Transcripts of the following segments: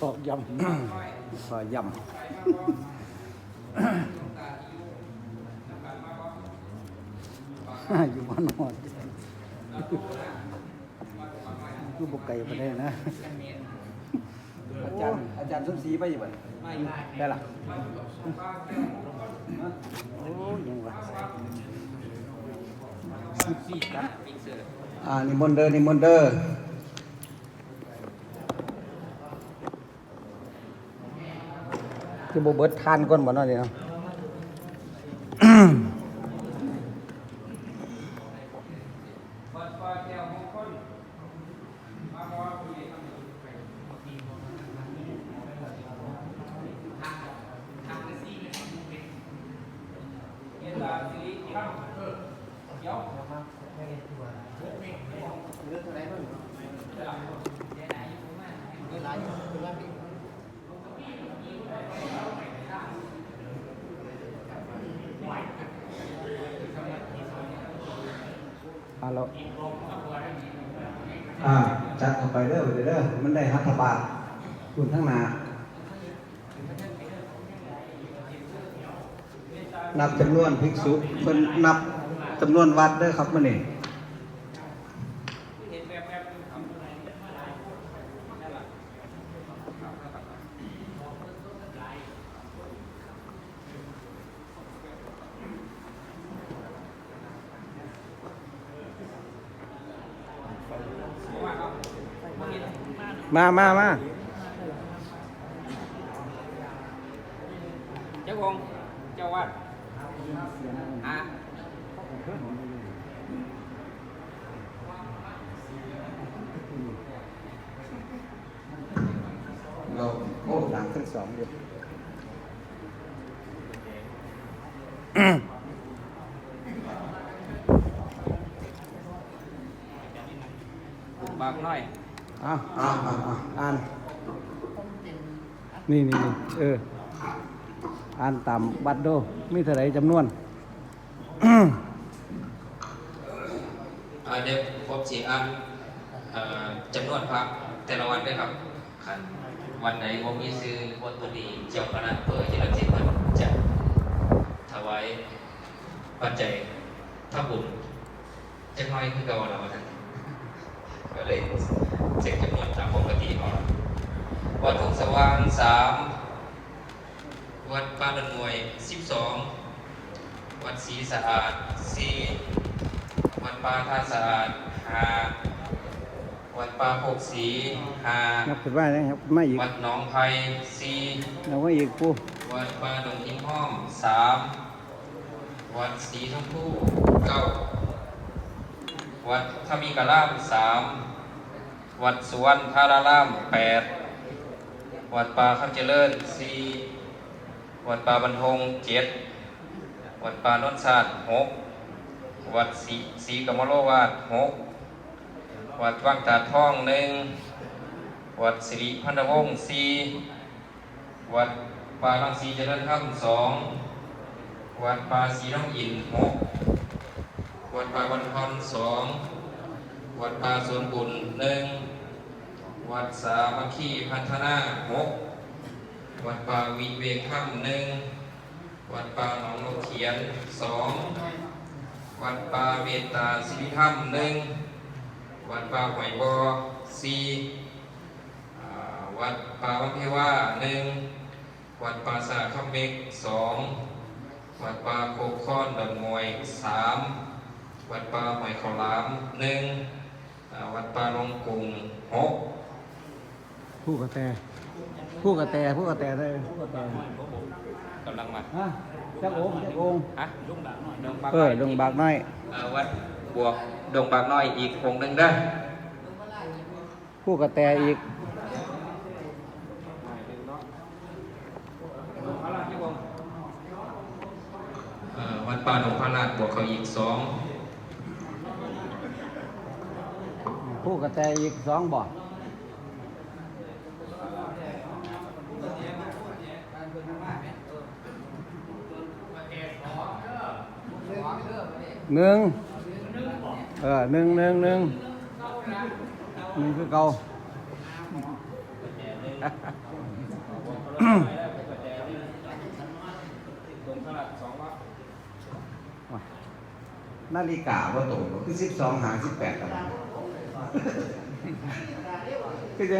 ตอกยำปลายำอยู่บ้านนอนอยู่บกไก่ไปได้นะอาจารย์อาจารย์สมศรีไปอยู่บ่ได้ล่ะโอ้ยังวะอ่านิมนต์เด้อนิมนต์เด้อ จะบ่เบิดทานก่อนบ่เนาะนี่เนาะ ฮัลโหล อ่าจัดเข้าไปเด้ อเด้อมันได้รัฐบาลคุณทั้งนานับจำนวนภิกษุเพิ่นนับจำนวนวัดเด้อครับมื้อนี้ มามามาเจ้าองค์เจ้าวัดอะเราโอ้ดังทั้งสองอยู่บากน้อย อ้าวอ่าอ่าอ่าอ่าน นี่นี่นี่เออ อ่านตามบัตรโด มีเท่าไรจำนวนเดี๋ยวผมสีอ่านเอ่อจำนวนพระแต่ละวันด้วยครับคันวันไหนผมมีซื้อวัตถุดีเจ้าคณะเปิดที่เราจิตมันจะถวายปัจจัยทำบุญจะน้อยคือเก่าแล้วท่านก็เลย เช็คจำนวนตามปกติเอาวัดทุ่งสว่างสามวัดป้าดอนมวยสิบสองวัดศรีสะอาดสี่วัดป่าท่าสะอาดหาวัดป่าโคกสีหานับขึ้นมาเลยครับมาอีกวัดหนองไผ่สีเอาไว้อีกปูวัดป่าดงหินห้อมสามวัดสีชมพูเก้าวัดทมีกะลามสาม วัดสุวรรณธารารามแปดวัดป่าคำเจริญสี่วัดป่าบรรทงเจ็ดวัดป่านนทศาสตร์หกวัดศรีศรีกมโลวาดหกวัดวังตาดทองหนึ่งวัดสิริพันธวงศ์สี่วัดป่าลังสีเจริญธรรมสองวัดป่าศรีน้องอินหกวัดป่าวันพรสอง วัดป่าสวนบุญหนึ่งวัดสามัคคีพัฒนาหกวัดป่าวิเวกธรรมหนึ่งวัดป่าหนองนกเขียนสองวัดป่าเมตตาสิริธรรมหนึ่งวัดป่าหอยบอสี่วัดป่าวังเพว่าหนึ่งวัดป่าสาคัมเมกสองวัดป่าโคกค้อนดอนมวยสามวัดป่าหอยขาวหลามหนึ่ง วัดป่าลงกรุงหกผู้กระแตผู้กระแตผู้กระแตได้ผู้กระแตกำลังมาฮะจักโองจักโองฮะดงบากเออดงบากน้อยเอ่อวัดบวกดงบากน้อยอีกองค์หนึ่งได้อผู้กระแตอีกเอ่อวัดป่าดงพระราชบวกเขาอีกสอง ผู้กระแตอีกสองบ่อหนึ่งเออหนึ่งหนึ่งหนึ่งหนึ่งคือเก่าตรงขนาดสองวัดนาฬิกาว่าโตคือสิบสองหาสิบแปดกัน คือจะ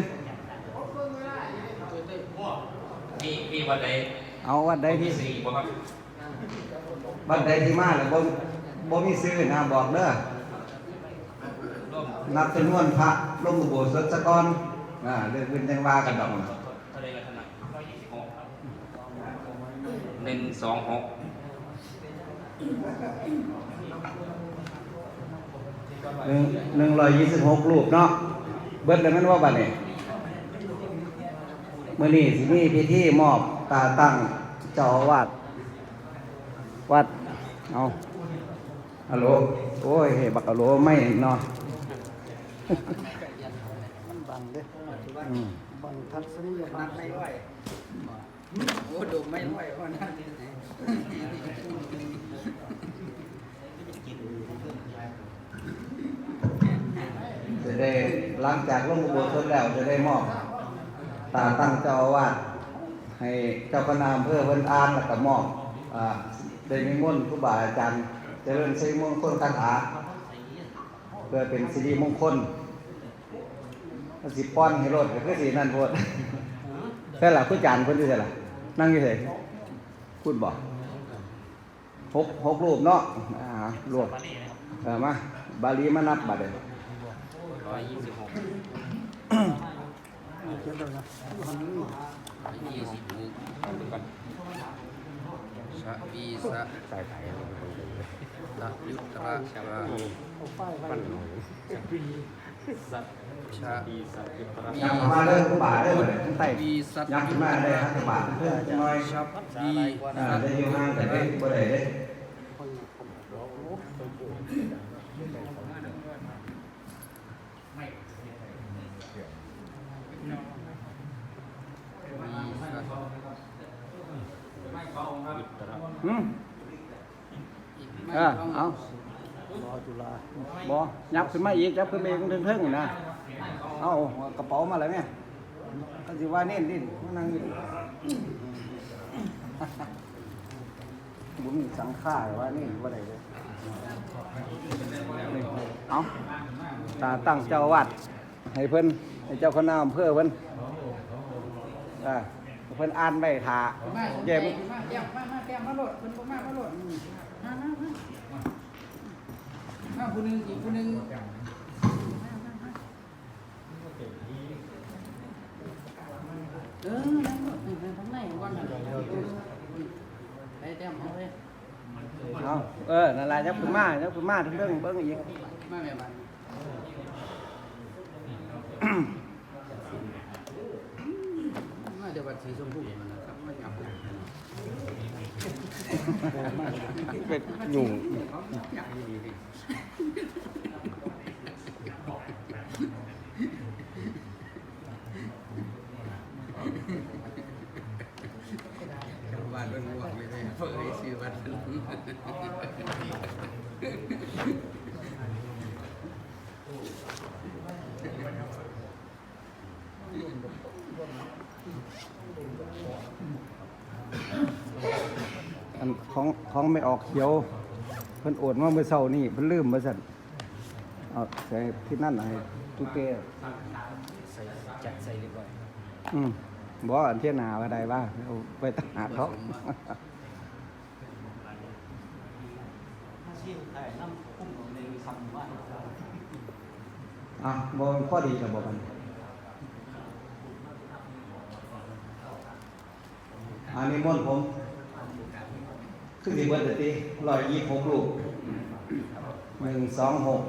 มีมีวันใดเอาวัดใดที่สี่บ่ครับบันไดที่มาแล้วบ่บ่มีซื้อนะบอกเด้อร่วมนับจำนวนพระลงอุโบสถซะก่อนอ่าเรื่องเป็นจังว่ากันดอกทะเลกันนะหนึ่งสองหก หนึ่งหนึ่งร้อยยี่สิบหกรูปเนาะเบิดเลยแมันว่าบัดนี้มื้อนี้สิมีพิธีมอบตาตั้งเจ้าวาสวัดเอาฮัลโหลโอ้ยบักฮัลโหลไม่เนาะมันบังเด้บังทัศนียนัดไม่ไหวโอ้ดมไม่ไหวเพราะนั่นนี่ จะ ได้หลังจากลงอุโบสถแล้วจะได้มอบตาตั้งเจ้าอาวาสให้เจ้าคณะอำเภอเพิ่นอ่านแล้วก็มอบอ่าได้นิมนต์ครูบาอาจารย์เจริญสิริมงคลคาถาเพื่อเป็นสิริมงคลสิป้อนให้รถก็คือสินั่นโพดใช่ล่ะผู้จานเพิ่นอยู่ใช่ล่ะนั่งอยู่ไสพูดบ่หกหกรูปเนาะรวมเออมาบาลีมานับบัดเด้อ ร้อยยี่สิบหกเขียนเลยนะยี่สิบหกชะปีสะใส่ไผ่ละยุตระชะระเอาป้ายไว้สัตชะปีสัตยุตระยับมาเด้อครูบาเด้อบังใต้ปีสัตยับขึ้นมาได้ครับบาเพื่อจะน้อยชับปีได้ยู่ห่างแต่ได้บ่ได้ เด้หืมเออเอารอจุฬาบอยับขึ้นมาอีกยับขึ้นมาอีกเทิงๆนะเอากระเป๋ามาเลยแม่ก็สิว่าเน้นดินั่งอยู่บุญสังฆาว่านี่ว่าได้เลยเอาตาตั้งเจ้าวาดให้เพิ่นให้เจ้าคณะอำเภอเพิ่นอ่า เพิ่นอ่านใบถามาเจ็บมาแก้มมามาแก้มมาโหลดเพิ่นบ่มามาโหลดมามามามาผู้หนึงอีกผู้หนึงเออนั่งโหลดอยู่ข้างในก่อนน่ะไปแต้มเอาเลยเอาเออนั่นแหละยับขึ้นมายับขึ้นมาถึงเรื่องเบิ้งอีกมาแม่บ้านมาเดี๋ยวบัด สีชมพูมันนะครับมาจับเป็นหยุ่งบ้านเพิ่นห่วงเลยเด้เพิ่นให้ชื่อบ้านเพิ่น อัน ของของไม่ออกเขียวเพิ่นโอนมาเมื่อเช้านี่เพิ่นลืมมาสั่นเอาใส่ที่นั่นให้ทุกเต้ใส่จัดใส่เรียบร้อยอืมบอกอันเที่ยหนาว่าใดว่าเอาไปตั้งหาเขาอะบ่มันข้อดีกับบ่กันอันนี้มนต์ผม คือสิเบิดเด้อยยี่หกลูกหนึ่งสองหก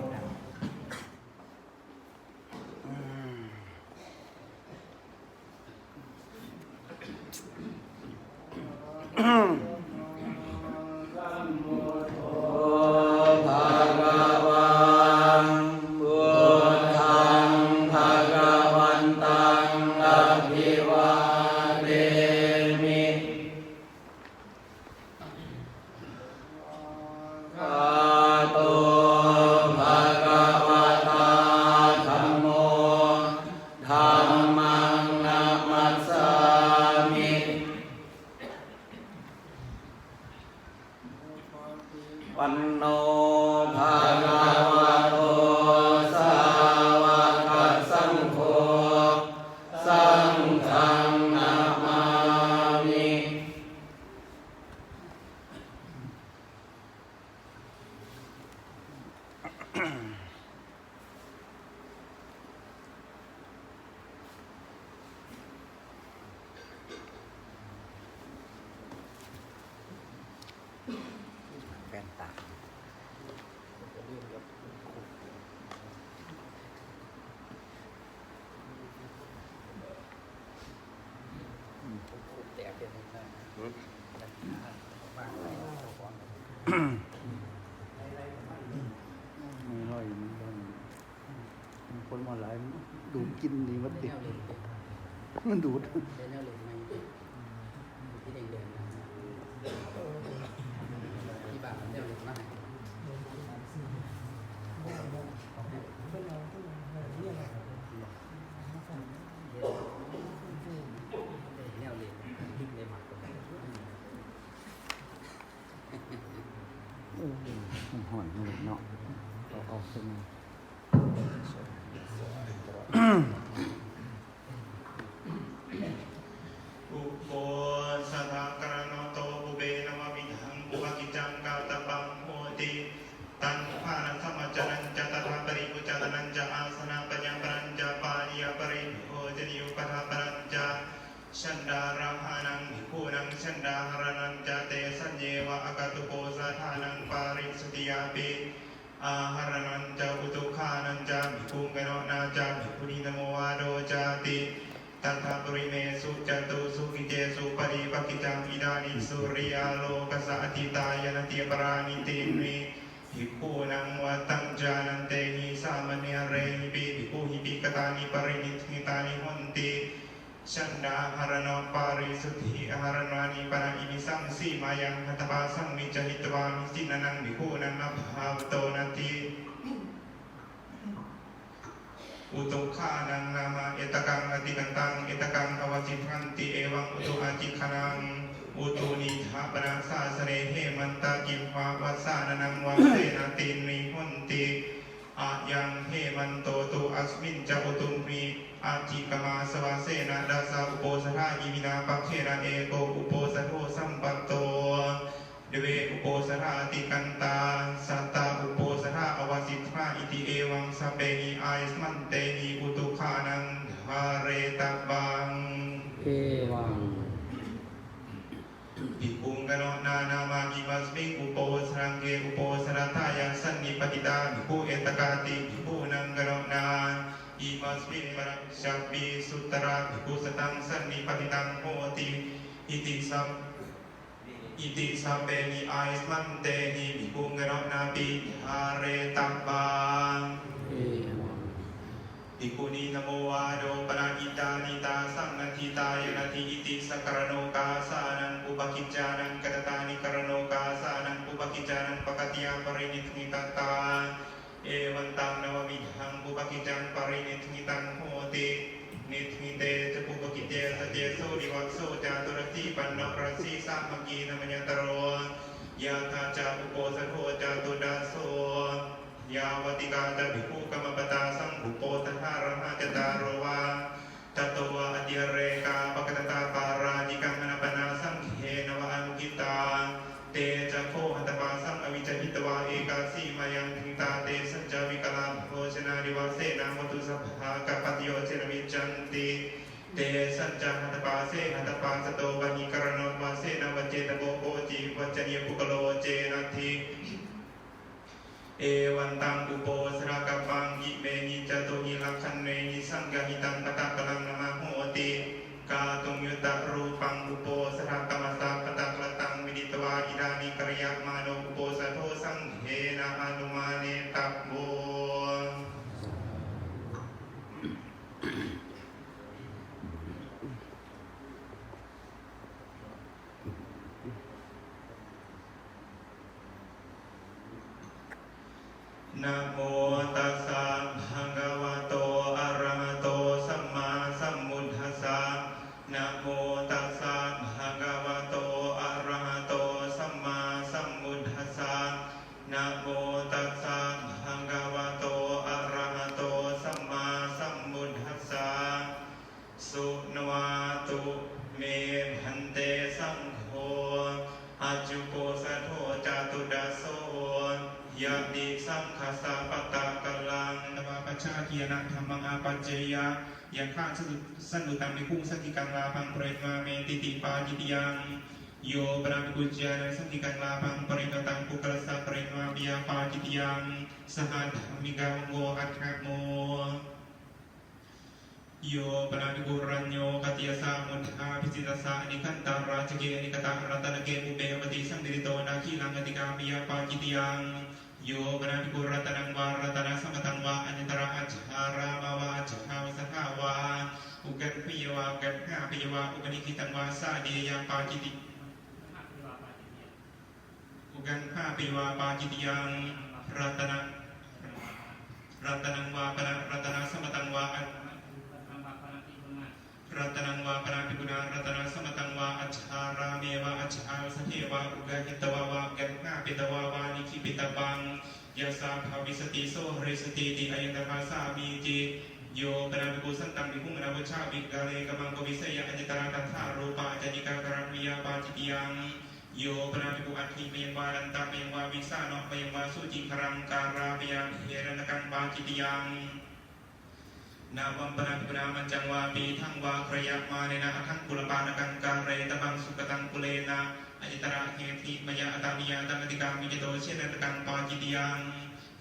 ไม่น้อยมันก็มันคนมาหลายมันดูดกินดีมันแนติดวเลยมันดูด เป็นแนวเลยไม่ที่เด้งเดินที่บ้านแนวเลยมากแนวเลยเลยมาก เออ มันห่อนมันเนาะเอาเอาขึ้นมา นันจะภิกขุงกโนนาจะภิกขุนีนโมวาโดจาติตัทธปริเมสุจตุสุขิเจสุปริปกิจังอิดานิสุริยาโลกสะอติตายนติปรานิตินิภิกขุนังวัตังจานันเตหิสามเนเรหิปิภิกขุหิปิกตานิปรินิธิตานิหนติชันดาหารณปาริสุทธิหารณานิปนาอิมิสังสีมายังหัตถปาสังมิจหิตวามิสินังภิกขุนังอภาวโตนาติ อุตุขานังนามาเอตกังอติกันตังเอตกังอวจิพันติเอวังอุตุอาจิขนังอุตุนิทาปนังสาสเรเหมันตากิมวาวัสานังวัเสนาตินนิหุนติอายังเหมันโตตุอัสมินจะอุตุมพีอาจิกมาสวาเสนาดาสาอุโปสถาอิมินาปักเขนะเอโกอุโปสโทสัมปัตโต เดเวอุโปสถาติกันตาสัตตาอุโปสถาอวสิทธาอิติเอวังสเปหิอายสมันเตหิอุตุขานังทาเรตบังเอวังภิกขุงกโนนานามามิมัสมิงอุโปสรังเกอุโปสรัตายังสันนิปติตาภิกขุเอตกาติภิกขุนังกโนนาอิมัสมิงปรักชัปปิสุตตระภิกขุสตังสันนิปติตังโหติอิติสัม อิติสัพเพนิอายสมันเตหิภิกขุงกโนนาปิหาเรตัมบังเอวังภิกขุนีนโมวาโดปนาอิตานิตาสังนันทิตายนาทิอิติสกรโนกาสานังอุปกิจจานังกตตานิกรโนกาสานังอุปกิจจานังปกติยาปรินิทนิตตาเอวันตังนวมิหังอุปกิจจังปรินิทนิตังโหตินิทนิเตจะปุปกิจ เจสเจโสดิวัสโสจาตุรสีปันนรสีสามกีนมยันตโรยาธาจาอุโปสโทจาตุดาโสยาวติกาตภิกขุกรรมปตาสังภุโปตถารหะจตารโร โตปหิกรณวาเสนวเจตโกโกจีวัจเนียปุกโลเจนาทีเอวันตังอุโปสระกัปังยิเมนิจตุนิลักขันเนนิสังกหิตังปะตะกลังนมะโหติกาตุมยุตตะรูปังอุโปสระกัมสสะปะตะกลตังวิดิตวาอิดานิกริยามาโนอุโปสะโทสังเฮนะอนุมาเนตัปโบ นะโม ชชาเกียนะธรรมังอาปัจเจยะยังข้าสนุสนุตังนิคุงสกิกังลาพังเปรตมาเมติติปาจิตยังโยปรามิกุจยานังสกิกังลาพังปริกตังปุกลสะเปรตมาปิยาปาจิตยังสหัสมิกังโวอัตถโมปโยปนาภิกุรัญโยคติยสามุทธาพิสิตสานิคันตาราชเกนิกตารัตนเกมุเบวติสังดิริโตนาคีลังกติกามิยาปาจิตยัง โยปนาภิกุรัตนังวารัตนะสมตังวาอัญตระอัจฉารามาวาอัจฉาวสหาวาอุกันพิยวาอุกันหาพิยวาอุกนิคิตังวาสาเดียปาจิติอุกันห้าปีวาปาจิติยังรัตนะรัตนังวาปนะรัตนะสมตังวาอันรัตนังวาปตังวา อัจฉาราเมวะอัจฉาสเทวะอุกาหิตวาวากันห้าปิตวาวานิคิปิตบังยาสาภวิสติโสหริสติติอายันตภาสามีจิโยปนาภิกุสันตังภิกุงนาวุชาวิกาเลกมังกวิเสยอัญจตระตัทธารูปาจญิกากรังวิยาปาจิตยังโยปนาภิกุอัตถิเมวารันตะเมวาวิสาโนเมยวาสุจิงครังการาเมยังเฮรณกังปาจิตยัง นาวัมปนาภิกุนามันจังวาปีทั้งวาครยะมาเนนะทั้งกุลปานกังการเรตบังสุกตังกุเลนะอจิตระเฮติมยะอตามิยาตังติกามิจโตเชรณกังปาจิตยัง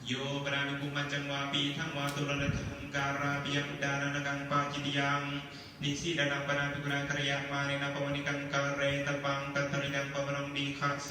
โยปนาภิกุมันจังวาปีทั้งวาตุรณทังการาปียงดานนกังปาจิตยังนิสีดานังปนาภิกุณาครยะมาเนนะปวนิกังการเรตปังกัตตรินังปวนังดีขาโซ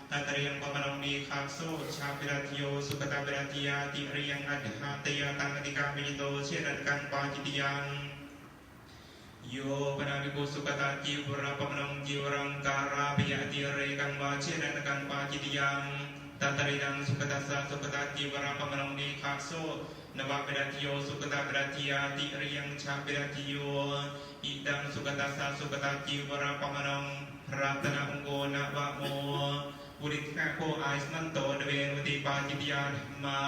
งกันโดปฏิจาริงปนาภิกุณาครยะมาเนนะปวนิกาการเรตปากัตตรินังปวนังดีขาโซจันโซวิรติโยสุกตาวิรติยาติริยังเดเววิรตย์อามิโตเรนกังปาจิตยังวสิกังสาติกังปราภิกุณากรยามาเนนะปปริกาการเรตปาตัตเรียงปปนงนีคังโซชาปิรัติโยสุกตาปิรัติยาติเรียงอัตหาเตยตังติกามิโตเชรัตกังปาจิตยังโยปนาภิกุสุกตาจิวราปมนงจิวรังการาปิยติเรกังวาเชรัตกังปาจิตยังตัตริยังสุกตาสาสุกตาจิวราปมนงนีคังโซนวปิรัติโยสุกตาปิรัติยาติเรียงชาปิรัติโยอิดังสุกตาสาสุกตาจิวราปมนังรัตนะองโกนวะโม บุริแคโคไอสมันโตเดเวนวติปาจิตยาธมา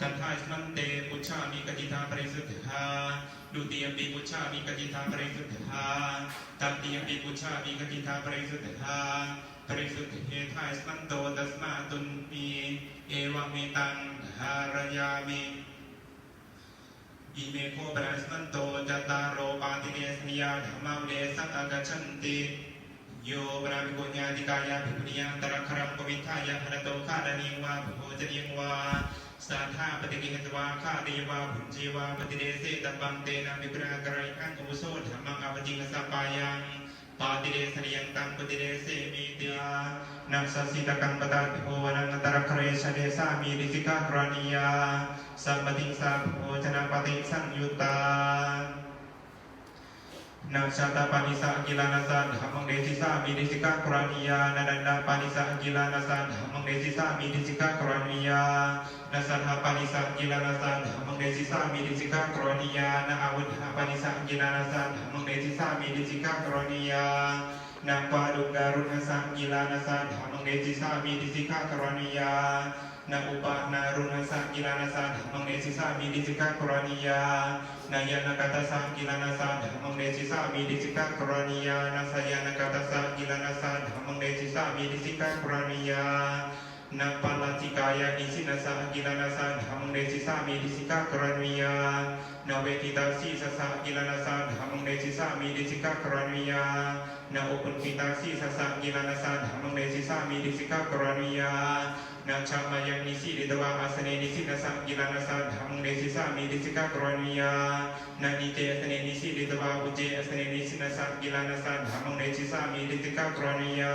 กันทายสมันเตปุชชามีกจิตาปริสุทธาดุติยมปีปุชชามีกจิตาปริสุทธาตัติยมปีปุชชามีกจิตาปริสุทธาปริสุทธิเฮทายสมันโตตัสมาตุนมีเอวะเมตังหารยามิอิเมโคปรัสมันโตจัตตารโอปาติเนสนิยาธรรมเดสังอากชันติ โยปรามิโกญาติกายาภิกุณิยังตระครังปวิทายะหนโตฆาดานิวาภโภจนิยวาสัทธาปฏิกิหตวาฆาเดวาภุญจีวาปฏิเดเสตบังเตนะมิปรากรายอังอุโสธรรมังอวจิงสปายังปาติเดสนิยังตังปฏิเดเสมิติยานักสัสสิตกังปตาภิโภวนังตระคเรชเดสามีริสิกากรณียาสัมปติสัพโภชนะปฏิสังยุตตา นักชาตาปานิสากิลานาสันธรรมังเดชิสามีดิสิกากรานิยานาดันดาปานิสากิลานาสันธรรมังเดชิสามีดิสิกากรานิยานาสัทธาปานิสากิลานาสันธรรมังเดชิสามีดิสิกากรานิยานาอาวุธาปานิสากิลานาสันธรรมังเดชิสามีดิสิกากรานิยานาปาดุการุณสังกิลานาสันธรรมังเดชิสามีดิสิกากรานิยา นาอุปานารุณสังกิลานาสังรรมังเนสิสามีดิจิกากรณียานายานกัตสังกิลานาสังรรมังเนสิสามีดิจิกากรณียานาสยานกัตสังกิลานาสังรรมังเนสิสามีดิจิกากรณียา อาสเนนิสินาสังกิลานาสังธังเดสิสามีดิสิกากรณียานาเจอสเนนิตาสเนนิสินาสักิลานาสังธังเดสิสามีดิสิกากรณียานาคิโตนิสินาสังกิลานาสังธังเดสิสามีดิสิกากรณียานาปัจจโตกัจจันโตปุระโตกัจจันตสังกิลานาสังธังเดสิสามีดิสิกากรณียานาอุปาเทนะกัจจันโตปะเทนะกัจจันตสังกิลานาสังธังเดสิสามีดิสิกากรณียา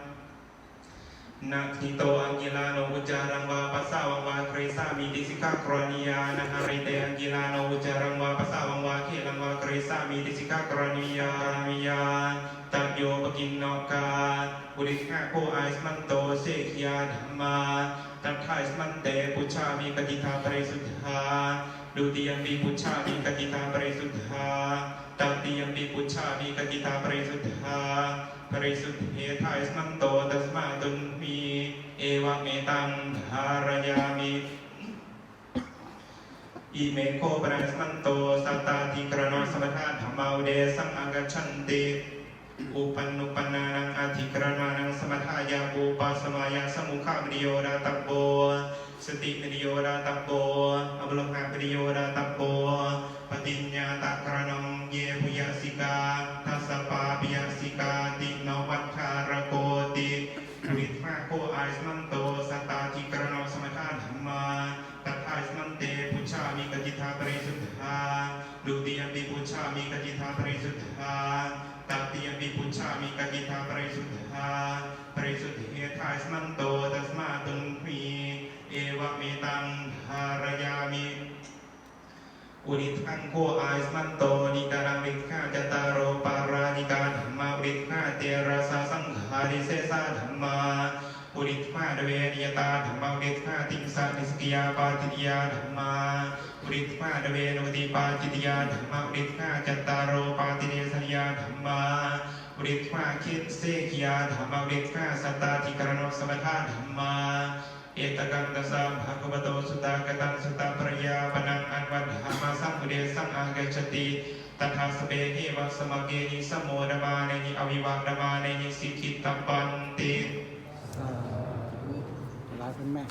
นักทิโตอังกิลาโนอุจารังวาปัสสาวังวาครสามีดิสิกากรณียานะหริเตอังกิลาโนอุจารังวาปัสสาวังวาเคลังวาครสามีดิสิกากรณียามิยาตัมโยปกินนกาบุริฆะโคไอสมันโตเสกยาธรรมาตัทไทสมันเตปุชามีปฏิทาปรสุทธา ดุติยมีปุชามิกติตาปริสุทธาตติยมีปุชามิกติตาปริสุทธาปริสุทธิเอทายสมันโตตัสมาตุนมีเอวเมตังธารยามิอิเมโคปนัสมันโตสัตตาติกรณสมถะธรรมาอุเดสังอังกัจฉันติ อุปันนุปันานังอธิกรณานังสมถายาอุปาสมายาสมุขามริโยราตัปโปสติมริโยราตัปโปอวโลกาปริโยราตัปโปปฏิญญาตกรณงเยหุยสิกา อุนิทังโคอายสมันโตนิการังวิฆาจตารโรปารานิการธรรมาวิฆาเตระสาสังขาริเสสาธรรมาอุนิมาเดเวนิยตาธรรมาวิฆาติงสานิสกิยาปาติตยาธรรมาอุนิมาเดเวนวติปาติตยาธรรมาอุนิฆาจตารโรปาติเนสยาธรรมาอุนิมาคิดเสกิยาธรรมาอุนิฆาสตาธิกรณสมถะธรรมา เอตกังตสัมภะคะวะโตสุตากตังสุตาปริยาปนังอันวันหามาสังมุเดสังอาเกชติตถาสเปหิวัสมะเกนิสมโมดมาเนนิอวิวัตมาเนนิสิกิตปันติลากคุณแม่